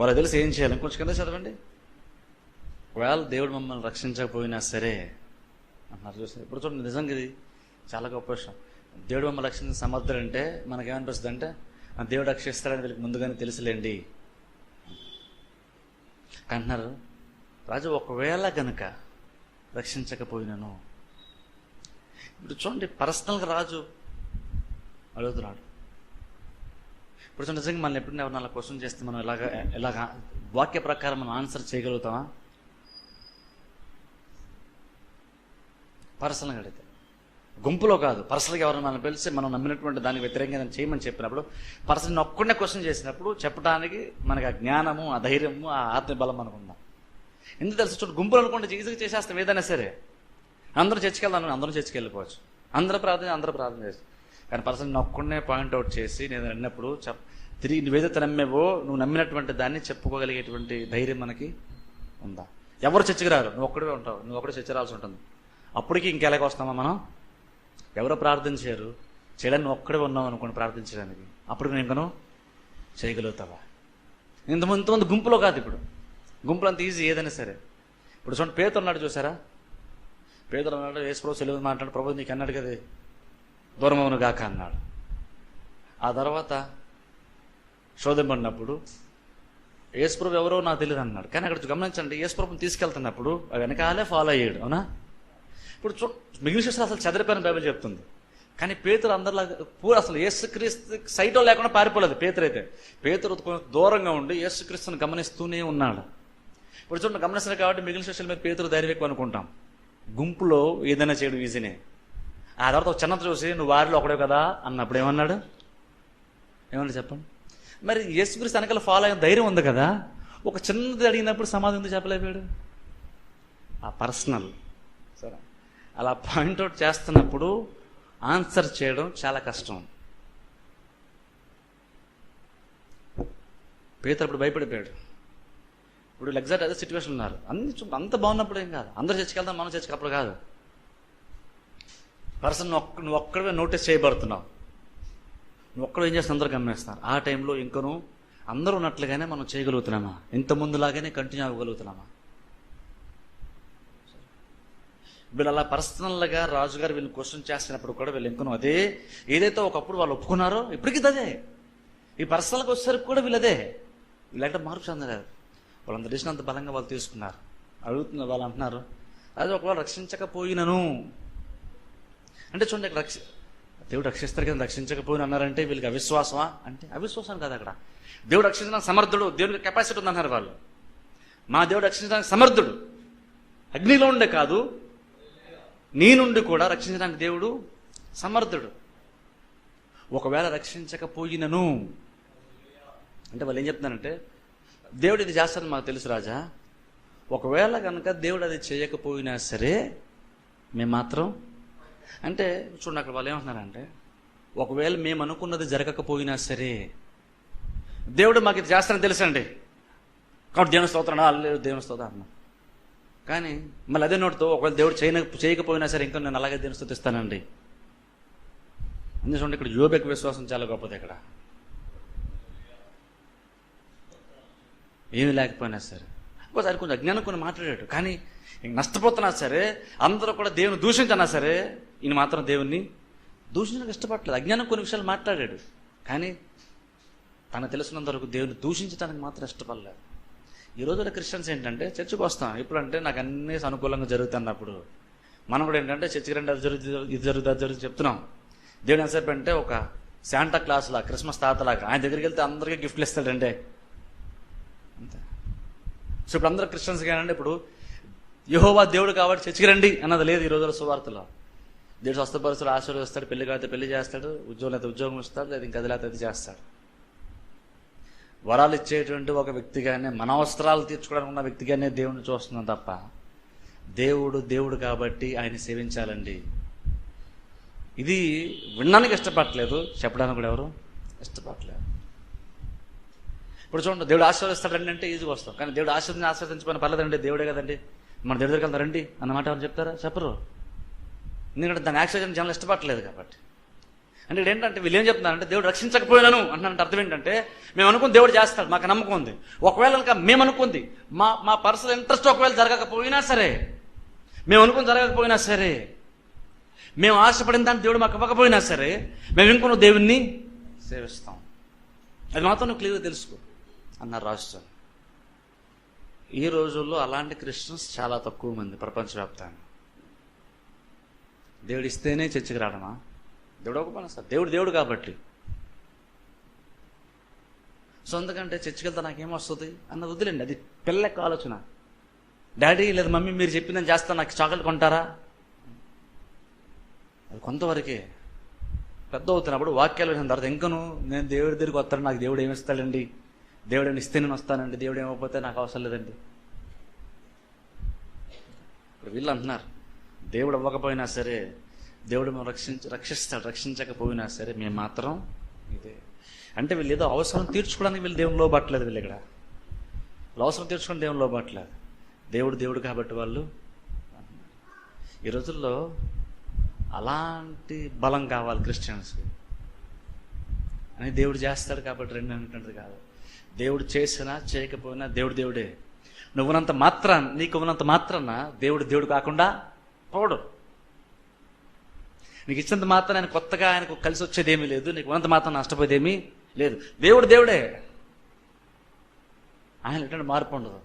వాళ్ళకి తెలిసి ఏం చేయాలి? కొంచెం కింద చదవండి. ఒకవేళ దేవుడు మమ్మల్ని రక్షించకపోయినా సరే అన్నారు చూసి ఇప్పుడు చూడండి నిజంగా ఇది చాలా గొప్ప విషయం. దేవుడు మమ్మల్ని రక్షించిన సమర్థుడు అంటే మనకేమనిపిస్తుంది అంటే దేవుడు రక్షిస్తాడని వీళ్ళకి ముందుగానే తెలుసులేండి. అంటున్నారు రాజు ఒకవేళ గనుక రక్షించకపోయినను. ఇప్పుడు చూడండి పర్సనల్గా రాజు అడుగుతున్నాడు. ఇప్పుడు నిజంగా మనం ఎప్పుడు ఎవరు నాలుగు క్వశ్చన్ చేస్తే మనం ఎలాగ ఎలాగ వాక్య ప్రకారం మనం ఆన్సర్ చేయగలుగుతామా? పర్సనల్గా అడిగితే. గుంపులో కాదు పర్సనల్గా ఎవరైనా మనం పిలిచి మనం నమ్మినటువంటి దానికి వ్యతిరేకంగా చేయమని చెప్పినప్పుడు పర్సన్ ఒక్కడే క్వశ్చన్ చేసినప్పుడు చెప్పడానికి మనకి ఆ జ్ఞానము ఆ ధైర్యము ఆ ఆత్మబలం మనకు ఉందా ఎందుకు తెలుసు? చూడు గుంపులు అనుకుంటే ఈజీగా చేసేస్తాం ఏదైనా సరే. అందరూ చర్చికి వెళ్దాం అందరం చర్చికి వెళ్ళిపోవచ్చు. అందరూ ప్రార్థన అందరూ ప్రార్థన చేస్తారు. కానీ పర్సన్ నొక్కడనే పాయింట్అవుట్ చేసి నేను అన్నప్పుడు చెప్ తిరిగి నువ్వేదైతే నమ్మేవో నువ్వు నమ్మినటువంటి దాన్ని చెప్పుకోగలిగేటువంటి ధైర్యం మనకి ఉందా? ఎవరు చర్చికి రారు నువ్వు ఒక్కడే ఉంటావు. నువ్వు ఒక్కడే చర్చ రావాల్సి ఉంటుంది. అప్పటికి ఇంకెలాగ వస్తామా మనం? ఎవరో ప్రార్థన చేయరు. చేయడానికి నువ్వు ఒక్కడే ఉన్నావు అనుకోండి ప్రార్థించడానికి. అప్పుడు నేను ఇంకను చేయగలుగుతావా? ఇంతమంది ఇంతమంది గుంపులో కాదు ఇప్పుడు. గుంపులు అంత ఈజీ ఏదైనా సరే. ఇప్పుడు చూడండి పేదలు ఉన్నాడు చూసారా? పేదలు అన్నాడు వేసుకోవడం ప్రభు సెలవు మాట్లాడు ప్రభు నీకు అన్నాడు కదా. దూరమవునుగాక అన్నాడు. ఆ తర్వాత శోధింపడినప్పుడు యేసుప్రభు ఎవరో నాకు తెలియదు అన్నాడు. కానీ అక్కడ గమనించండి యేసుప్రభుని తీసుకెళ్తున్నప్పుడు వెనకాలే ఫాలో అయ్యాడు అవునా? ఇప్పుడు చూ మిగిలిన శిష్యులు అసలు చెదరిపోయిన బైబిల్ చెప్తుంది. కానీ పేతురు అందరిలాగా పూర్ అసలు యేసుక్రీస్తు సైటో లేకుండా పారిపోలేదు పేతురు అయితే పేతురు కొంచెం దూరంగా ఉండి యేసుక్రీస్తుని గమనిస్తూనే ఉన్నాడు. ఇప్పుడు చూడండి గమనిస్తున్నారు కాబట్టి మిగిలిన శిష్యుల మీద పేతురు ధైర్యం ఎక్కువ అనుకుంటాం. గుంపులో ఏదైనా చేయడం ఈజీనే ఆ తర్వాత ఒక చిన్నది చూసి నువ్వు వారిలో ఒకడే కదా? అన్నప్పుడు ఏమన్నాడు? ఏమన్నా చెప్పండి మరి యేసుక్రీస్తు వెనకాల ఫాలో అయిన ధైర్యం ఉంది కదా? ఒక చిన్నది అడిగినప్పుడు సమాధి ఉంది చెప్పలేపాడు ఆ పర్సనల్ సరే. అలా పాయింట్అవుట్ చేస్తున్నప్పుడు ఆన్సర్ చేయడం చాలా కష్టం. పేదలు అప్పుడు భయపడిపోయాడు. ఇప్పుడు ఎగ్జాక్ట్ అదే సిచ్యువేషన్ ఉన్నారు. అన్ని చూ- అంత బాగున్నప్పుడు ఏం కాదు. అందరూ చర్చకి మనం చర్చకి అప్పుడు కాదు. పర్సన్ ఒక్క నువ్వు ఒక్కడే నోటీస్ చేయబడుతున్నావు. నువ్వు ఒక్కడ ఏం చేస్తే అందరూ గమనిస్తున్నారు. ఆ టైంలో ఇంకను అందరూ ఉన్నట్లుగానే మనం చేయగలుగుతున్నామా? ఇంత ముందులాగానే కంటిన్యూ అవ్వగలుగుతున్నామా? వీళ్ళు అలా పర్సనల్గా రాజుగారు వీళ్ళని క్వశ్చన్ చేస్తున్నప్పుడు కూడా వీళ్ళు ఇంకనూ అదే ఏదైతే ఒకప్పుడు వాళ్ళు ఒప్పుకున్నారో ఇప్పటికీ ఇది. అదే ఈ పర్సనల్కి వచ్చేసరికి కూడా వీళ్ళదే వీళ్ళంటే మార్పు చెందలేదు. వాళ్ళంత డిసిషన్ అంత బలంగా వాళ్ళు తీసుకున్నారు. అడుగుతున్నారు వాళ్ళు అంటున్నారు. అది ఒకవేళ రక్షించకపోయినను అంటే చూడండి ఇక్కడ రక్ష దేవుడు రక్షిస్తారు కదా రక్షించకపోయిన అన్నారంటే వీళ్ళకి అవిశ్వాసమా? అంటే అవిశ్వాసం కాదు అక్కడ. దేవుడు రక్షించడానికి సమర్థుడు దేవునికి కెపాసిటీ ఉందన్నారు వాళ్ళు. మా దేవుడు రక్షించడానికి సమర్థుడు. అగ్నిలో ఉండే కాదు నీ నుండి కూడా రక్షించడానికి దేవుడు సమర్థుడు. ఒకవేళ రక్షించకపోయినను అంటే వాళ్ళు ఏం చెప్తున్నారంటే దేవుడు ఇది చేస్తాను మాకు తెలుసు రాజా. ఒకవేళ కనుక దేవుడు అది చేయకపోయినా సరే మేము మాత్రం అంటే చూడండి అక్కడ వాళ్ళు ఏమంటున్నారంటే ఒకవేళ మేము అనుకున్నది జరగకపోయినా సరే దేవుడు మాకు ఇది చేస్తానని తెలుసండి. కాబట్టి దేవుని స్తోత్రం లేదు దేవుని స్తోత్రం కానీ మళ్ళీ అదే నోటితో ఒకవేళ దేవుడు చేయన చేయకపోయినా సరే ఇంకా నేను అలాగే దేవుని స్థుతిస్తానండి. అందుకే చూడండి ఇక్కడ యోబెక్ విశ్వాసం చాలా గొప్పది ఇక్కడ. ఏమీ లేకపోయినా సరే. ఒకసారి కొంచెం అజ్ఞానం కొన్ని మాట్లాడాడు. కానీ నష్టపోతున్నా సరే అందరూ కూడా దేవుని దూషించన్నా సరే ఈయన మాత్రం దేవుణ్ణి దూషించడానికి ఇష్టపడలేదు అజ్ఞానం కొన్ని విషయాలు మాట్లాడాడు. కానీ తనకు తెలిసినంత వరకు దేవుని దూషించడానికి మాత్రం ఇష్టపడలేదు. ఈ రోజుల్లో క్రిస్టియన్స్ ఏంటంటే చర్చికి వస్తాం. ఎప్పుడంటే నాకు అన్నీ అనుకూలంగా జరుగుతున్నప్పుడు మనం కూడా ఏంటంటే చర్చికి రండి అది జరుగుతుంది ఇది జరుగుతుంది అది జరుగుతుంది చెప్తున్నాం. దేవుడు ఎంతసేపు అంటే ఒక శాంటా క్లాస్ లా క్రిస్మస్ తాతలాగా ఆయన దగ్గరికి వెళ్తే అందరికీ గిఫ్ట్లు ఇస్తాడంటే. అంతే. సో ఇప్పుడు అందరూ క్రిస్టియన్స్ కానండి ఇప్పుడు యహోవా దేవుడు కాబట్టి చర్చికి రండి అన్నది లేదు ఈ రోజుల సువార్తలో. దేవుడు స్వస్థపరుస్తాడు ఆశీర్వదిస్తాడు పెళ్ళి కాకపోతే పెళ్ళి చేస్తాడు ఉద్యోగం అయితే ఉద్యోగం ఇస్తాడు లేదా ఇంకా అది అది చేస్తాడు. వరాలు ఇచ్చేటువంటి ఒక వ్యక్తిగానే మన అవసరాలు తీర్చుకోవడానికి ఉన్న వ్యక్తిగానే దేవుడిని చూస్తున్నాం తప్ప దేవుడు దేవుడు కాబట్టి ఆయన సేవించాలండి. ఇది వినడానికి ఇష్టపడట్లేదు చెప్పడానికి కూడా ఎవరు ఇష్టపడట్లేదు. ఇప్పుడు చూడండి దేవుడు ఆశీర్వదిస్తాడండి అంటే ఈజీగా వస్తాం. కానీ దేవుడు ఆశీర్వదించి ఆశీర్వదించమని పర్లేదండి దేవుడే కదండి. మన దేవుడి దగ్గరికి వెళ్తాం రండి అన్నమాట ఎవరు చెప్తారా? చెప్పరు. ఎందుకంటే దాని యాక్సిడెంట్ జనాలు ఇష్టపడలేదు కాబట్టి. అంటే ఏంటంటే వీళ్ళు ఏం చెప్తున్నారంటే దేవుడు రక్షించకపోయినాను అంటే అర్థం ఏంటంటే మేము అనుకుని దేవుడు చేస్తాడు మాకు నమ్మకం ఉంది. ఒకవేళ కనుక మేము అనుకుంది మా మా పర్సనల్ ఇంట్రెస్ట్ ఒకవేళ జరగకపోయినా సరే మేము అనుకుని జరగకపోయినా సరే మేము ఆశపడిన దాన్ని దేవుడు మాకు ఇవ్వకపోయినా సరే మేము ఇంకొన్న దేవుణ్ణి సేవిస్తాం. అది మాత్రం నువ్వు క్లియర్గా తెలుసుకో అన్నారు రాష్ట్రం ఈ రోజుల్లో అలాంటి క్రిస్టియన్స్ చాలా తక్కువ మంది ప్రపంచవ్యాప్తంగా. దేవుడు ఇస్తేనే చర్చికి రావడమా? దేవుడు ఒక పని సార్ దేవుడు దేవుడు కాబట్టి. సో అందుకంటే చర్చికి వెళ్తే నాకేం వస్తుంది? అన్న వదిలేండి. అది పిల్లక ఆలోచన. డాడీ లేదా మమ్మీ మీరు చెప్పిందని చేస్తా నాకు చాక్లెట్ కొంటారా? అది కొంతవరకే. పెద్ద అవుతున్నప్పుడు వాక్యాలు విన్న తర్వాత ఇంకను నేను దేవుడి దగ్గరికి వస్తాను నాకు దేవుడు ఏమిస్తాడండి దేవుడు ఏమి ఇస్తే నేను వస్తానండి దేవుడు ఏమైపోతే నాకు అవసరం లేదండి. ఇప్పుడు వీళ్ళు అంటున్నారు దేవుడు ఇవ్వకపోయినా సరే దేవుడు మేము రక్షించ రక్షిస్తాడు రక్షించకపోయినా సరే మేము మాత్రం ఇదే. అంటే వీళ్ళు ఏదో అవసరం తీర్చుకోవడానికి వీళ్ళు దేవుని లోబట్టలేదు వీళ్ళు ఇక్కడ. వీళ్ళు అవసరం తీర్చుకోవడం దేవుని లోబట్టలేదు. దేవుడు దేవుడు కాబట్టి వాళ్ళు ఈ రోజుల్లో అలాంటి బలం కావాలి క్రిస్టియన్స్కి. అని దేవుడు చేస్తాడు కాబట్టి రెండు అనేటువంటిది కాదు. దేవుడు చేసినా చేయకపోయినా దేవుడు దేవుడే. నువ్వునంత మాత్రం నీకు ఉన్నంత మాత్రాన దేవుడు దేవుడు కాకుండా పోడు. నీకు ఇచ్చినంత మాత్రం ఆయన కొత్తగా ఆయనకు కలిసి వచ్చేదేమీ లేదు నీకు ఉన్నంత మాత్రం నష్టపోయేదేమీ లేదు. దేవుడు దేవుడే. ఆయన ఎటువంటి మార్పు ఉండదు.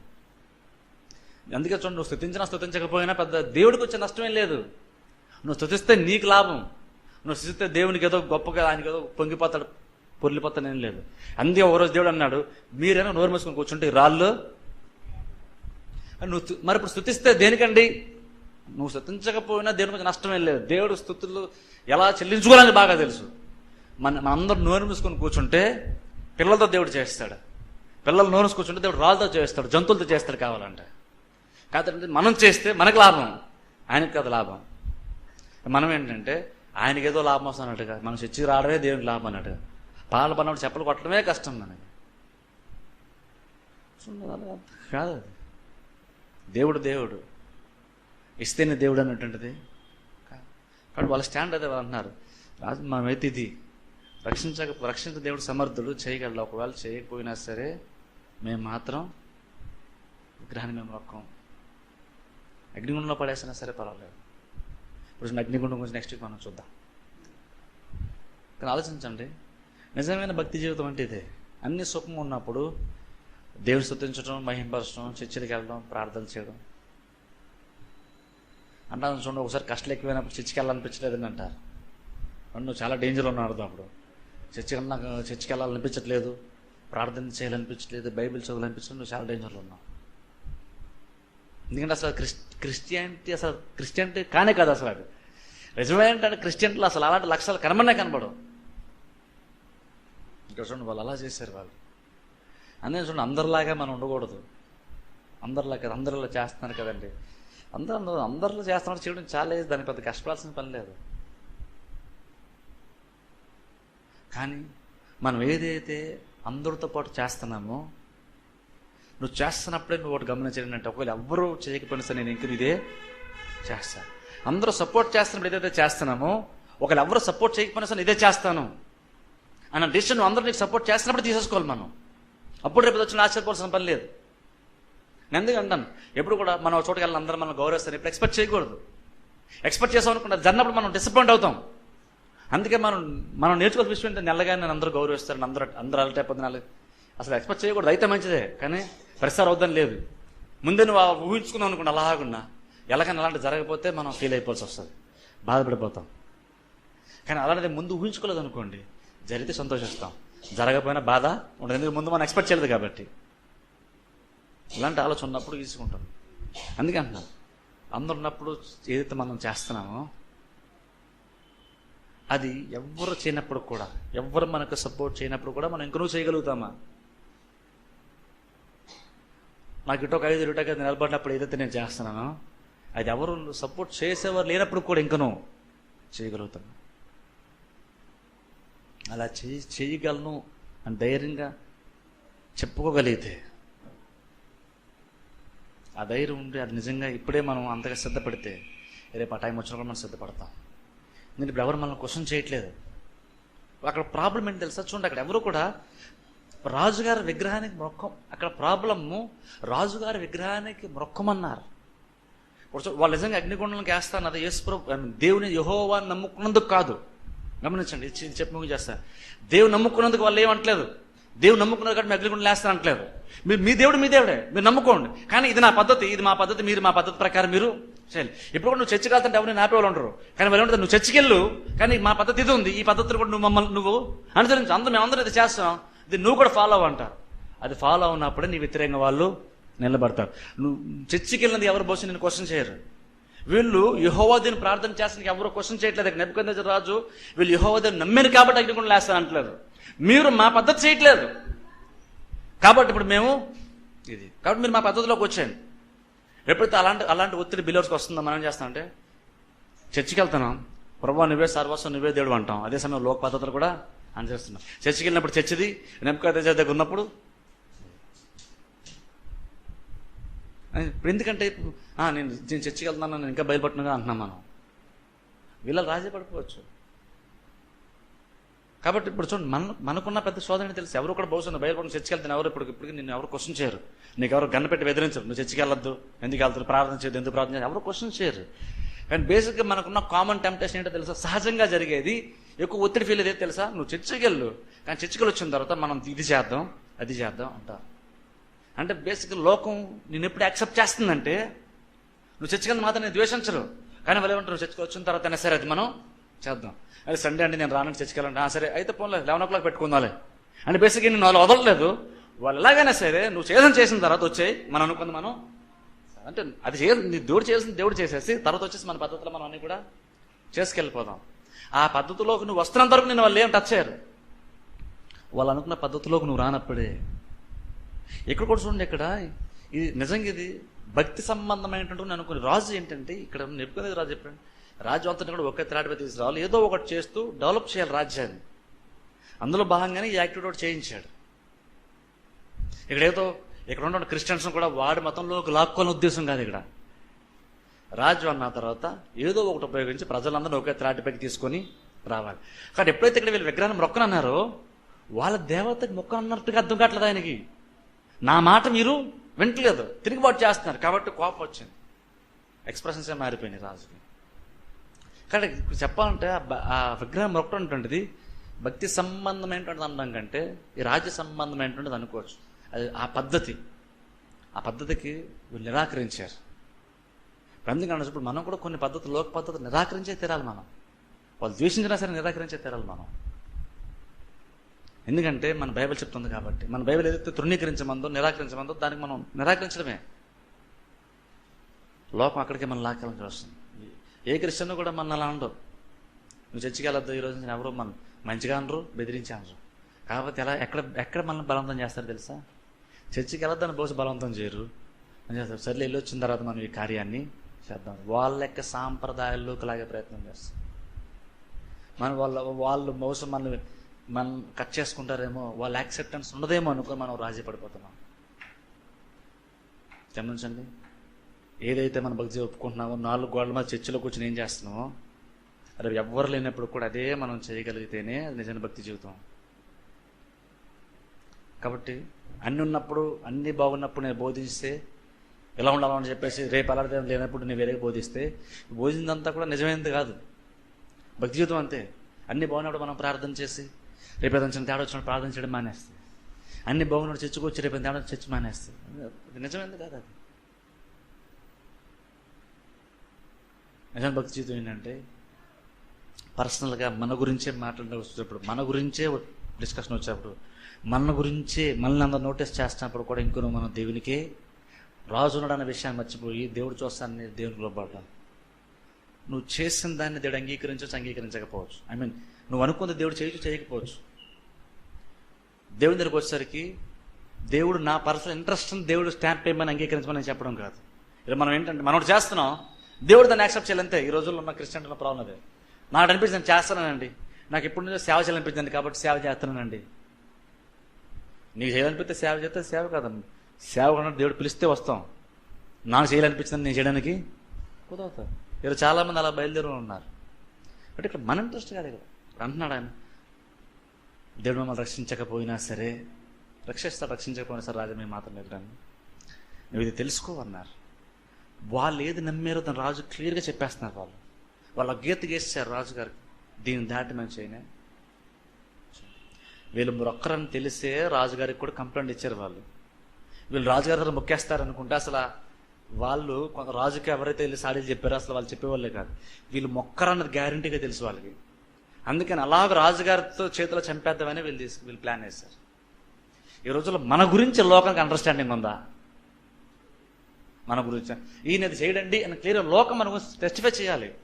అందుకే చూడండి నువ్వు స్థుతించినా స్థుతించకపోయినా పెద్ద దేవుడికి వచ్చే నష్టమేం లేదు. నువ్వు స్థుతిస్తే నీకు లాభం. నువ్వు స్థుతిస్తే దేవునికి ఏదో గొప్పగా ఆయనకి ఏదో పొంగిపోతాడు. పొర్లిపోతానేం లేదు. అందుకే ఒక రోజు దేవుడు అన్నాడు మీరైనా నోరు మూసుకొని కూర్చుంటే రాళ్ళు. నువ్వు మరి ఇప్పుడు స్థుతిస్తే దేనికండి? నువ్వు స్థుతించకపోయినా దేవునికి నష్టమేం లేదు. దేవుడు స్థుతులు ఎలా చెల్లించుకోవాలని బాగా తెలుసు. మన అందరు నోరు మూసుకొని కూర్చుంటే పిల్లలతో దేవుడు చేస్తాడు. పిల్లలు నోరు కూర్చుంటే దేవుడు రాళ్ళతో చేస్తాడు జంతువులతో చేస్తాడు కావాలంటే. కాదంటే మనం చేస్తే మనకు లాభం ఆయనకి కదా లాభం. మనం ఏంటంటే ఆయనకి ఏదో లాభం వస్తున్నట్టుగా మనం చచ్చి రావడమే దేవునికి లాభం అన్నట్టుగా. పాల పన్నప్పుడు చెప్పలు కొట్టడమే కష్టం మనకి. కాదు. దేవుడు దేవుడు. ఇస్తేనే దేవుడు అన్నటువంటిది. కాబట్టి వాళ్ళ స్టాండ్ అదే వాళ్ళు అంటున్నారు. రాజు మనమైతే ఇది రక్షించక రక్షించ దేవుడు సమర్థుడు చేయగలడు. ఒకవేళ చేయకపోయినా సరే మేము మాత్రం విగ్రహాన్ని మేము మొక్కం. అగ్నిగుండంలో పడేసినా సరే పర్వాలేదు. ఇప్పుడు అగ్నిగుండం గురించి నెక్స్ట్ వీక్ మనం చూద్దాం. కానీ ఆలోచించండి. నిజమైన భక్తి జీవితం అంటే ఇదే. అన్ని సుఖంగా ఉన్నప్పుడు దేవుని స్థుతించడం మహింపరచడం చర్చికి వెళ్ళడం ప్రార్థన చేయడం. అంటాను చూడండి ఒకసారి కష్టాలు ఎక్కువైనప్పుడు చర్చికి వెళ్ళాలనిపించలేదని అంటారు. నువ్వు చాలా డేంజర్ ఉన్నాడు అప్పుడు. చర్చికి నాకు చర్చికి వెళ్ళాలనిపించట్లేదు ప్రార్థన చేయాలనిపించట్లేదు బైబిల్ చదవాలనిపించడం నువ్వు చాలా డేంజర్లో ఉన్నావు. ఎందుకంటే అసలు క్రిస్ క్రిస్టియానిటీ అసలు క్రిస్టియానిటీ కానే కాదు అసలు అది. నిజమైన అంటే క్రిస్టియన్లో అసలు అలాంటి లక్షలు కనబడనే కనబడవు. ఇక్కడ చూడండి వాళ్ళు అలా చేశారు వాళ్ళు. అందుకే చూడండి అందరిలాగా మనం ఉండకూడదు. అందరిలా కదా అందరిలో చేస్తున్నారు కదండి. అందరూ అందరూ అందరిలో చేస్తున్నారు చేయడం చాలా దాని దానికి పెద్ద కష్టపడాల్సిన పని లేదు. కానీ మనం ఏదైతే అందరితో పాటు చేస్తున్నామో నువ్వు చేస్తున్నప్పుడే నువ్వు ఒకటి గమనించడం అంటే ఒకవేళ ఎవ్వరూ చేయకపోయినా సరే నేను ఇంక ఇదే చేస్తాను అందరూ సపోర్ట్ చేస్తున్నప్పుడు ఏదైతే చేస్తున్నామో ఒకవేళ ఎవరు సపోర్ట్ చేయకపోయినా సరే ఇదే చేస్తాను. అన్న డిసిషన్ అందరూ నీకు సపోర్ట్ చేస్తున్నప్పుడు తీసేసుకోవాలి మనం. అప్పుడు రేపు వచ్చిన ఆశ్చర్యపోవాల్సిన పని లేదు. నేను ఎందుకు అంటాను? ఎప్పుడు కూడా మనం ఒక చోటుకి వెళ్ళి అందరూ మనం గౌరవిస్తారు ఇప్పుడు ఎక్స్పెక్ట్ చేయకూడదు. ఎక్స్పెక్ట్ చేసాం అనుకుంటే జన్నప్పుడు మనం డిసప్పాయింట్ అవుతాం. అందుకే మనం మనం నేర్చుకోవాల్సిన విషయం ఏంటంటే నెల్లగా నేను అందరూ గౌరవిస్తారు అందరూ అందరూ అలటే పొద్దున అసలు ఎక్స్పెక్ట్ చేయకూడదు అయితే మంచిదే కానీ ప్రసారం అవుద్దని లేదు. ముందే నువ్వు ఊహించుకున్నావు అనుకోండి అలాగున్నా ఎలాగైనా అలాంటి జరగకపోతే మనం ఫీల్ అయిపోవాల్సి వస్తుంది. బాధపడిపోతాం. కానీ అలాంటిది ముందు ఊహించుకోలేదు అనుకోండి జరిగితే సంతోషిస్తాం. జరగకపోయినా బాధ ఉండదు. ఎందుకంటే ముందు మనం ఎక్స్పెక్ట్ చేయలేదు కాబట్టి. ఇలాంటి ఆలోచన ఉన్నప్పుడు తీసుకుంటాం. అందుకే అంటున్నాను. అందరు ఉన్నప్పుడు ఏదైతే మనం చేస్తున్నామో అది ఎవరు చేయనప్పుడు కూడా ఎవ్వరు మనకు సపోర్ట్ చేయనప్పుడు కూడా మనం ఇంకనూ చేయగలుగుతామా? నాకు ఇటొక ఐదు ఇటొక నిలబడినప్పుడు ఏదైతే నేను చేస్తున్నానో అది ఎవరు సపోర్ట్ చేసేవారు లేనప్పుడు కూడా ఇంకనూ చేయగలుగుతాను అలా చేయి చేయగలను అని ధైర్యంగా చెప్పుకోగలిగితే ఆ ధైర్యం ఉండి అది నిజంగా ఇప్పుడే మనం అంతగా సిద్ధపడితే రేపు ఆ టైం వచ్చినప్పుడు మనం సిద్ధపడతాం. నేను ఇప్పుడు ఎవరు మనల్ని క్వశ్చన్ చేయట్లేదు. అక్కడ ప్రాబ్లం ఏంటి తెలుసా? చూడండి అక్కడ ఎవరు కూడా రాజుగారి విగ్రహానికి మొక్కం అక్కడ ప్రాబ్లము రాజుగారి విగ్రహానికి మొక్కమన్నారు. వాళ్ళు నిజంగా అగ్నిగుండంలోకి వేస్తాను అది యేసు దేవుని యహోవాన్ని నమ్ముకున్నందుకు కాదు. గమనించండి చెప్పి ముగి దేవుని నమ్ముకున్నందుకు వాళ్ళు ఏమంటలేదు దేవుడు నమ్ముకున్నారు కాబట్టి మీ అగ్నిగుండం వేస్తాను అంటలేదు మీరు మీ దేవుడు మీ దేవుడే. మీరు నమ్ముకోండి. కానీ ఇది నా పద్ధతి ఇది మా పద్ధతి మీరు మా పద్ధతి ప్రకారం మీరు చేయాలి. ఇప్పుడు కూడా నువ్వు చర్చికి వెళ్తుంటే ఎవరిని నాపే వాళ్ళు ఉండరు. కానీ వాళ్ళు నువ్వు చర్చికి వెళ్ళు కానీ మా పద్ధతి ఇది ఉంది. ఈ పద్ధతిని కూడా నువ్వు మమ్మల్ని నువ్వు అనుసరించి అందరూ మేమందరం ఇది చేస్తాం. ఇది నువ్వు కూడా ఫాలో అవ్వంటారు అది ఫాలో ఉన్నప్పుడే నీ వ్యతిరేకంగా వాళ్ళు నిలబడతారు. నువ్వు చర్చికి వెళ్ళినది ఎవరు బహుశా నేను క్వశ్చన్ చేయరు. వీళ్ళు యహోవాదిని ప్రార్థన చేస్తానికి ఎవరో క్వశ్చన్ చేయట్లేదు. నెప్పుకొంద రాజు వీళ్ళు యహోవాదిని నమ్మారు కాబట్టి అగ్నిగుండం లేస్తాను అంటలేదు. మీరు మా పద్ధతి చేయట్లేదు. కాబట్టి ఇప్పుడు మేము ఇది. కాబట్టి మీరు మా పద్ధతిలోకి వచ్చేయండి. ఎప్పుడైతే అలాంటి అలాంటి ఒత్తిడి బిలోర్స్కి వస్తుందో మనం ఏం చేస్తామంటే చర్చికి వెళ్తున్నాం. ప్రభా నువ్వే సర్వస్వం నువ్వే దేవుడు అంటాం. అదే సమయం లోక పద్ధతులు కూడా అనుసరిస్తున్నాం చర్చికి వెళ్ళినప్పుడు చర్చిది నెప్పుకొంద దగ్గర ఉన్నప్పుడు అని ఇప్పుడు ఎందుకంటే ఇప్పుడు, నేను నేను చర్చికి వెళ్తున్నాను నేను ఇంకా బయలుపడుతున్నా అంటున్నాం మనం. వీళ్ళ రాజీ పడిపోవచ్చు. కాబట్టి ఇప్పుడు చూడండి మన మనకున్న పెద్ద శోధన తెలుసు? ఎవరు కూడా బహుశా నువ్వు బయలుపడిన చర్చికి వెళ్తాను ఎవరు ఇప్పుడు ఇప్పటికి నిన్ను ఎవరు క్వశ్చన్ చేయరు. నీకు ఎవరు గన్న పెట్టి బెదిరించరు. నువ్వు చర్చికి వెళ్ళొద్దు ఎందుకు వెళ్తారు ప్రార్థన చేయదు ఎందుకు ప్రార్థన చేయదు ఎవరు క్వశ్చన్ చేయరు. కానీ బేసిక్గా మనకున్న కామన్ టెంప్టేషన్ ఏంటో తెలుసా? సహజంగా జరిగేది ఎక్కువ ఒత్తిడి ఫీల్ అయ్యేది తెలుసా? నువ్వు చర్చికి వెళ్ళు కానీ చర్చికి వచ్చిన తర్వాత మనం ఇది చేద్దాం అది చేద్దాం అంటారు. అంటే బేసిక్ లోకం నేను ఎప్పుడు యాక్సెప్ట్ చేస్తుందంటే నువ్వు చర్చికి మాత్రం నేను ద్వేషించరు. కానీ వాళ్ళు ఏమంటారు చర్చికి వచ్చిన తర్వాత అయినా సరే అది మనం చేద్దాం. అదే సండే అంటే నేను రానని చర్చికి సరే అయితే పోన్లే లెవెన్ ఓ క్లాక్ పెట్టుకుందాలే. అంటే బేసిక్గా నేను వాళ్ళు వదలలేదు. వాళ్ళు ఎలాగైనా సరే నువ్వు చేసిన చేసిన తర్వాత వచ్చాయి మనం అనుకుంది మనం అంటే అది చే నీ దేవుడు చేసిన దేవుడు చేసేసి తర్వాత వచ్చేసి మన పద్ధతిలో మనం అన్ని కూడా చేసుకెళ్ళిపోదాం. ఆ పద్ధతిలోకి నువ్వు వస్తున్నంత వరకు నేను వాళ్ళు ఏం టచ్ చేయరు. వాళ్ళు అనుకున్న పద్ధతిలోకి నువ్వు రానప్పుడే ఇక్కడ కూడా చూడండి ఇక్కడ. ఇది నిజంగా ఇది భక్తి సంబంధమైనటువంటి నేను అనుకుని రాజు ఏంటంటే ఇక్కడ నెప్పుకునేది రాజు చెప్పండి. రాజు అంతా కూడా ఒకే త్రాటిపై తీసుకురావాలి. ఏదో ఒకటి చేస్తూ డెవలప్ చేయాలి రాజ్యాన్ని. అందులో భాగంగానే ఈ యాక్టివిటీ ఒకటి చేయించాడు. ఇక్కడ ఏదో ఇక్కడ ఉన్న క్రిస్టియన్స్ కూడా వాడి మతంలోకి లాక్కోని ఉద్దేశం కాదు ఇక్కడ. రాజు అన్న తర్వాత ఏదో ఒకటి ఉపయోగించి ప్రజలందరూ ఒకే త్రాటిపైకి తీసుకొని రావాలి. కానీ ఎప్పుడైతే ఇక్కడ వీళ్ళు విగ్రహాన్ని మొక్కనన్నారో వాళ్ళ దేవతకి మొక్క అన్నట్టుగా అర్థం కావట్లేదు ఆయనకి. నా మాట మీరు వింటలేదు. తిరుగుబాటు చేస్తున్నారు. కాబట్టి కోపం వచ్చింది. ఎక్స్ప్రెషన్స్ మారిపోయినాయి రాజుకి. కానీ చెప్పాలంటే ఆ బ- ఆ విగ్రహం మొక్కటువంటిది భక్తి సంబంధమైనటువంటిది అనడం కంటే ఈ రాజ్య సంబంధమైనటువంటిది అనుకోవచ్చు. అది ఆ పద్ధతి. ఆ పద్ధతికి వీళ్ళు నిరాకరించారు. ఇప్పుడు ఎందుకంటే ఇప్పుడు మనం కూడా కొన్ని పద్ధతులు లోక పద్ధతులు నిరాకరించే తీరాలి మనం. వాళ్ళు ద్వేషించినా సరే నిరాకరించే తీరాలి మనం. ఎందుకంటే మన బైబిల్ చెప్తుంది కాబట్టి. మన బైబిల్ ఏదైతే తృణీకరించమందో నిరాకరించమందో దానికి మనం నిరాకరించడమే. లోకం అక్కడికి మనం లాక్కెళ్ళని చూస్తుంది ఏ క్రిస్టియన్ కూడా మన అలా ఉండవు నువ్వు చర్చికి వెళ్ళొద్దు ఈ రోజు ఎవరు మనం మంచిగా అనరు బెదిరించి అనరు. కాకపోతే ఎలా ఎక్కడ ఎక్కడ మనల్ని బలవంతం చేస్తారు తెలుసా? చర్చికి వెళ్ళొద్దని బహుశా బలవంతం చేయరు. అని చేస్తారు. సర్లే వెళ్ళి వచ్చిన తర్వాత మనం ఈ కార్యాన్ని చేద్దాం. వాళ్ళ యొక్క సాంప్రదాయాల్లోకి లాగే ప్రయత్నం చేస్తాం మన వాళ్ళ వాళ్ళు బహుశా మనల్ని మనం కట్ చేసుకుంటారేమో వాళ్ళ యాక్సెప్టెన్స్ ఉండదేమో అనుకుని మనం రాజీ పడిపోతున్నాం గమనించండి. ఏదైతే మన భక్తి ఒప్పుకుంటున్నామో నాలుగు గోడల మీద చర్చిలో కూర్చొని ఏం చేస్తున్నామో అరే ఎవ్వరు లేనప్పుడు కూడా అదే మనం చేయగలిగితేనే అది నిజమైన భక్తి జీవితం. కాబట్టి అన్ని ఉన్నప్పుడు అన్ని బాగున్నప్పుడు నేను బోధిస్తే ఎలా ఉండాలని చెప్పేసి రేపు అలాంటి లేనప్పుడు నేను వేరేగా బోధిస్తే బోధిందంతా కూడా నిజమైనది కాదు. భక్తి జీవితం అంతే. అన్ని బాగున్నప్పుడు మనం ప్రార్థన చేసి రేపు ఏదైనా చిన్న తేడా వచ్చినప్పుడు ప్రార్థన చేయడం మానేస్తుంది. అన్ని బాగున్నాడు చర్చకు రేపు తేడా చర్చ మానేస్తుంది. నిజమైంది కాదు అది. నిజం భక్తి జీవితం ఏంటంటే పర్సనల్గా మన గురించే మాట్లాడడం వచ్చేటప్పుడు మన గురించే డిస్కషన్ వచ్చేటప్పుడు మన గురించే మనల్ని అందరూ నోటీస్ చేస్తున్నప్పుడు కూడా ఇంకొన మనం దేవునికే రాజు ఉన్నాడు అన్న విషయాన్ని మర్చిపోయి దేవుడు చూస్తానని దేవునికి లోపడతాం నువ్వు చేసిన దాన్ని దేవుడు అంగీకరించవచ్చు అంగీకరించకపోవచ్చు. ఐ మీన్ నువ్వు అనుకున్న దేవుడు చేయొచ్చు చేయకపోవచ్చు. దేవుడి దగ్గరికి వచ్చేసరికి దేవుడు నా పర్సనల్ ఇంట్రెస్ట్ దేవుడు స్టాంప్ పేయమని అంగీకరించమని చెప్పడం కాదు. ఇలా మనం ఏంటంటే మనం ఒకటి చేస్తున్నాం దేవుడు దాన్ని యాక్సెప్ట్ చేయాలంతే ఈ రోజుల్లో ఉన్న క్రిస్టియన్ ప్రాబ్లం అదే. నాకు అనిపించింది నేను చేస్తానండి నాకు ఎప్పుడు నుంచో సేవ చేయాలనిపించింది కాబట్టి సేవ చేస్తున్నానండి. నీకు చేయాలనిపిస్తే సేవ చేస్తే సేవ కాదండి. సేవ కన్నా దేవుడు పిలిస్తే వస్తాం. నాకు చేయాలనిపించింది నేను చేయడానికి కుదరతా ఇలా చాలామంది అలా బయలుదేరి ఉన్నారు. అంటే ఇక్కడ మన ఇంట్రెస్ట్ కాదు ఇక్కడ. అంటున్నాడు ఆయన. దేవుడు మమ్మల్ని రక్షించకపోయినా సరే రక్షిస్తాడు రక్షించకపోయినా సరే రాజా మేము మాత్రం ఎదురని నువ్వు ఇది తెలుసుకోవన్నారు. వాళ్ళు ఏది నమ్మారో దాని రాజు క్లియర్గా చెప్పేస్తున్నారు వాళ్ళు. వాళ్ళ గీత గీసారు రాజుగారికి. దీన్ని దాటి మేము చేయనే. వీళ్ళు మొక్కరని తెలిసే రాజుగారికి కూడా కంప్లైంట్ ఇచ్చారు వాళ్ళు. వీళ్ళు రాజుగారి దగ్గర మొక్కేస్తారనుకుంటే అసలు వాళ్ళు కొంత రాజుకి ఎవరైతే వెళ్ళి సాడీలు చెప్పారో అసలు వాళ్ళు చెప్పేవాళ్ళే కాదు. వీళ్ళు మొక్కరన్నది గ్యారంటీగా తెలుసు వాళ్ళకి. అందుకని అలాగ రాజుగారితో చేతిలో చంపేద్దామని వీళ్ళు తీసుకు వీళ్ళు ప్లాన్ వేశారు. ఈ రోజుల్లో మన గురించి లోకానికి అండర్స్టాండింగ్ ఉందా? మన గురించి. ఈయన అది చేయడండి అని క్లియర్ లోకం మన గురించి టెస్టిఫై చేయాలి.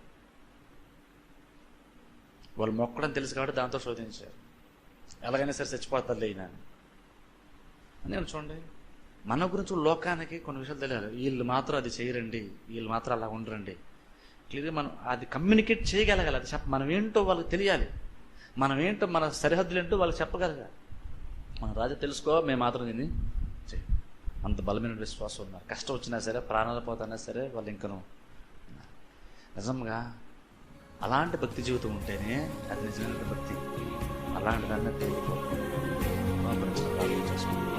వాళ్ళు మొక్కడం తెలుసు కాబట్టి దాంతో శోధించారు. ఎలాగైనా సరే చచ్చిపోతుంది ఈయన అని. నేను చూడండి. మన గురించి లోకానికి కొన్ని విషయాలు తెలియాలి. వీళ్ళు మాత్రం అది చేయరండి. వీళ్ళు మాత్రం అలా ఉండరండి. క్లియర్గా మనం అది కమ్యూనికేట్ చేయగలగాలి. అది చెప్ప మనం ఏంటో వాళ్ళకి తెలియాలి. మనం ఏంటో మన సరిహద్దులు ఏంటో వాళ్ళకి చెప్పగలగాలి. మన రాజు తెలుసుకో మేము మాత్రం దీన్ని చేయం. అంత బలమైన విశ్వాసం ఉన్నారు. కష్టం వచ్చినా సరే ప్రాణాలు పోతున్నా సరే వాళ్ళు ఇంకను నిజంగా అలాంటి భక్తి జీవితం ఉంటేనే అది నిజమైన భక్తి. అలాంటి దాన్ని దేవుడు